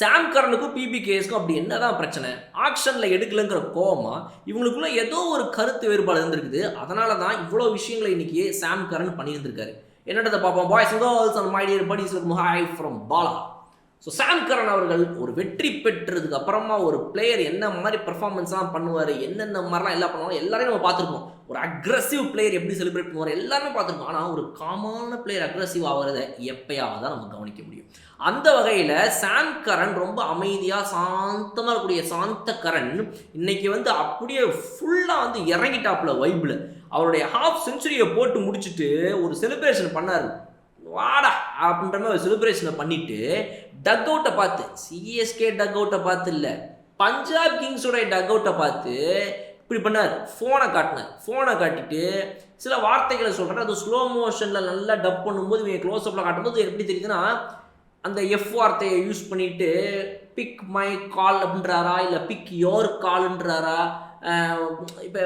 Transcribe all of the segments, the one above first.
சாம் கரனுக்கும் பிபிகேஎஸ்க்கும் அப்படி என்னதான் பிரச்சனை? ஆக்ஷனில் எடுக்கலங்கிற கோவமா இவங்களுக்குள்ள ஏதோ ஒரு கருத்து வேறுபாடு இருந்திருக்குது. அதனால தான் இவ்வளோ விஷயங்களை இன்னைக்கு சாம் கரன் பண்ணியிருந்திருக்காரு என்னன்றதை பார்ப்போம்? Boys girls and my dear buddies hi from Bala so Sam Curran அவர்கள் ஒரு வெற்றி பெற்றதுக்கு அப்புறமா ஒரு பிளேயர் என்ன மாதிரி பர்ஃபார்மன்ஸ்லாம் பண்ணுவார் என்னென்ன மாதிரிலாம் எல்லாம் பண்ணுவாங்க எல்லாரையும் நம்ம பார்த்துருக்கோம் ஒரு அக்ரஸிவ் பிளேயர் எப்படி செலிப்ரேட் பண்ணுவார் எல்லாருமே பார்த்துருக்கோம் ஆனால் ஒரு காமான பிளேயர் அக்ரஸிவ் ஆகிறத எப்பயாவது தான் நம்ம கவனிக்க முடியும். அந்த வகையில் சாம் கரன் ரொம்ப அமைதியாக சாந்தமாக இருக்கக்கூடிய சாந்த கரன் இன்னைக்கு வந்து அப்படியே ஃபுல்லாக வந்து இறங்கிட்டாப்புல வைப்பில் அவருடைய ஹாஃப் செஞ்சுரியை போட்டு முடிச்சுட்டு ஒரு செலிப்ரேஷன் பண்ணார். வாடா அப்படின்ற மாதிரி ஒரு செலிப்ரேஷனை பண்ணிட்டு டக் அவுட்டை பார்த்து சிஎஸ்கே டக் அவுட்டை பார்த்து இல்லை பஞ்சாப் கிங்ஸோட டக் அவுட்டை பார்த்து இப்படி பண்ணார். ஃபோனை காட்டினார். ஃபோனை காட்டிட்டு சில வார்த்தைகளை சொல்கிறார் அது ஸ்லோ மோஷனில் நல்லா டப் பண்ணும்போது இவங்க க்ளோஸ் அப்பில் காட்டும்போது எப்படி தெரியுதுன்னா அந்த எஃப் வார்த்தையை யூஸ் பண்ணிட்டு பிக் மை கால் அப்படின்றாரா இல்லை பிக் யோர் கால்ன்றாரா இப்போ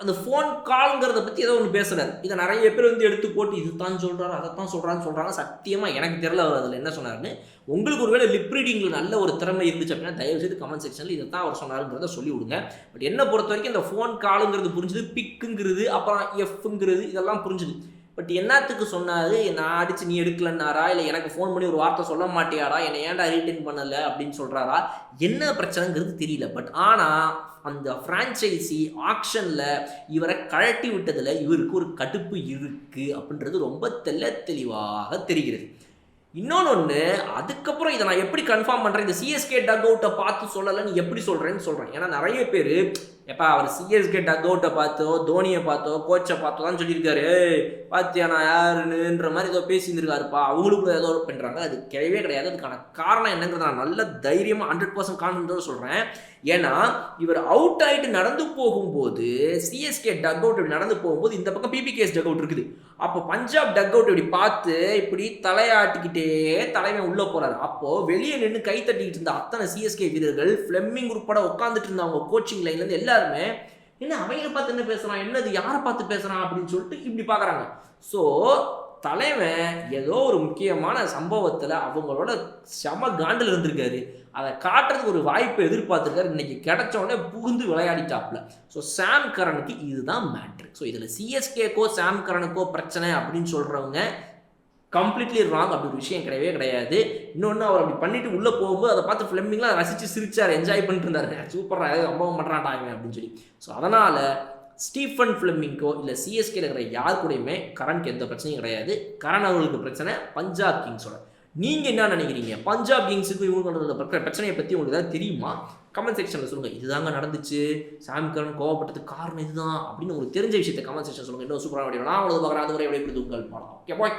அந்த ஃபோன் கால்ங்கிறத பற்றி ஏதோ ஒன்று பேசுகிறார் இதை நிறைய பேர் வந்து எடுத்து போட்டு இது தான் சொல்கிறாரு அதை தான் சொல்கிறான்னு சொல்கிறாங்க சத்தியமாக எனக்கு தெரியல அவர் அதில் என்ன சொன்னார்னு உங்களுக்கு ஒருவேளை லிப் ரீடிங்கில் நல்ல ஒரு திறமை இருந்துச்சு அப்படின்னா தயவு செய்து கமெண்ட் செக்ஷனில் இதை தான் அவர் சொன்னாருங்கிறத சொல்லி விடுங்க. பட் என்னை பொறுத்த வரைக்கும் இந்த ஃபோன் காலுங்கிறது புரிஞ்சுது பிக்குங்கிறது அப்புறம் எஃப்ங்கிறது இதெல்லாம் புரிஞ்சுது. பட் என்னத்துக்கு சொன்னாரு? நான் அடிச்சு நீ எடுக்கலன்னாரா? இல்லை எனக்கு ஃபோன் பண்ணி ஒரு வார்த்தை சொல்ல மாட்டியாடா என்னை ஏன்டா ரீட்டைன் பண்ணலை? அப்படின்னு சொல்கிறாரா என்ன பிரச்சனைங்கிறது தெரியல. பட் ஆனால் அந்த ஃப்ரான்ச்சைசி ஆக்ஷனில் இவரை கழட்டி விட்டதில் இவருக்கு ஒரு கடுப்பு இருக்குது அப்படின்றது ரொம்ப தெல்ல தெளிவாக தெரிகிறது. இன்னொன்று ஒன்று அதுக்கப்புறம் இதை நான் எப்படி கன்ஃபார்ம் பண்ணுறேன் இந்த சிஎஸ்கே டக் அவுட்டை பார்த்து சொல்லலைன்னு எப்படி சொல்கிறேன்னு சொல்கிறேன் ஏன்னா நிறைய பேர் எப்போ அவர் சிஎஸ்கே டக் அவுட்டை பார்த்தோ தோனியை பார்த்தோ கோச்சை பார்த்தோ தான் சொல்லியிருக்காரு பார்த்தியா நான் யாருன்னுன்ற மாதிரி ஏதோ பேசியிருந்திருக்காருப்பா. அவங்களுக்குள்ள ஏதோ பண்ணுறாங்க அது கிடையவே கிடையாது. அதுக்கான காரணம் என்னங்கிறத நான் நல்ல தைரியமாக ஹண்ட்ரட் பர்சன்ட் கான்ஃபிடன்ஸோட சொல்கிறேன் ஏன்னா இவர் அவுட் ஆகிட்டு நடந்து போகும்போது சிஎஸ்கே டக் அவுட் இப்படி நடந்து போகும்போது இந்த பக்கம் பிபிகேஎஸ் டக் அவுட் இருக்குது. அப்போ பஞ்சாப் டக் அவுட் இப்படி பார்த்து இப்படி தலையாட்டிக்கிட்டே தலைவன் உள்ளே போறாரு. அப்போது வெளியே நின்று கை தட்டிக்கிட்டு இருந்த அத்தனை சிஎஸ்கே வீரர்கள் ஃபிளெமிங் உட்பட உட்காந்துட்டு இருந்தவங்க கோச்சிங் கோச்சிங் லைன்லேருந்து எல்லாருமே என்ன அவங்கள பார்த்து என்ன பேசுகிறான் என்னது யாரை பார்த்து பேசுகிறான் அப்படின்னு சொல்லிட்டு இப்படி பார்க்குறாங்க. ஸோ தலைவன் ஏதோ ஒரு முக்கியமான சம்பவத்தில் அவங்களோட செம காண்டில் இருந்திருக்காரு. அதை காட்டுறதுக்கு ஒரு வாய்ப்பை எதிர்பார்த்துருக்காரு. இன்னைக்கு கிடைச்ச உடனே புகுந்து விளையாடிட்டாப்ல ஸோ சாம் கரனுக்கு இதுதான் மேட்ரு ஸோ இதில் சிஎஸ்கேக்கோ சாம் கரனுக்கோ பிரச்சனை அப்படின்னு சொல்கிறவங்க கம்ப்ளீட்லி ராங் அப்படி ஒரு விஷயம் கிடையவே கிடையாது. இன்னொன்று அவர் அப்படி பண்ணிட்டு உள்ளே போகும்போது அதை பார்த்து ஃபிலிமிங்லாம் ரசித்து சிரிச்சார் என்ஜாய் பண்ணிட்டு இருந்தார். சூப்பராக ரொம்ப சம்பவம் பண்ணுறான்டா அப்படின்னு சொல்லி. ஸோ அதனால் ஸ்டீஃபன் ஃபிளமிங்கோ இல்லை சிஎஸ்கே இருக்கிற யார் கூடயுமே கரண்ட்க்கு எந்த பிரச்சனையும் கிடையாது. கரண் அவர்களுக்கு பிரச்சனை பஞ்சாப் கிங்ஸோட. நீங்கள் என்ன நினைக்கிறீங்க? பஞ்சாப் கிங்ஸுக்கு இவங்க பிரச்சனையை பற்றி உங்களுக்கு ஏதாவது தெரியுமா? கமெண்ட் செக்ஷனில் சொல்லுங்கள் இதுதாங்க நடந்துச்சு. சாம் கரன் கோவப்பட்டதுக்கு காரணம் இதுதான் அப்படின்னு உங்களுக்கு தெரிஞ்ச விஷயத்தை கமெண்ட் செக்ஷன் சொல்லுங்கள் இன்னும் சூப்பராக வடிவம் நான் உங்களுக்கு பார்க்குறேன். அதுவரை எப்படி உங்கள் பாடம் ஓகே பாய்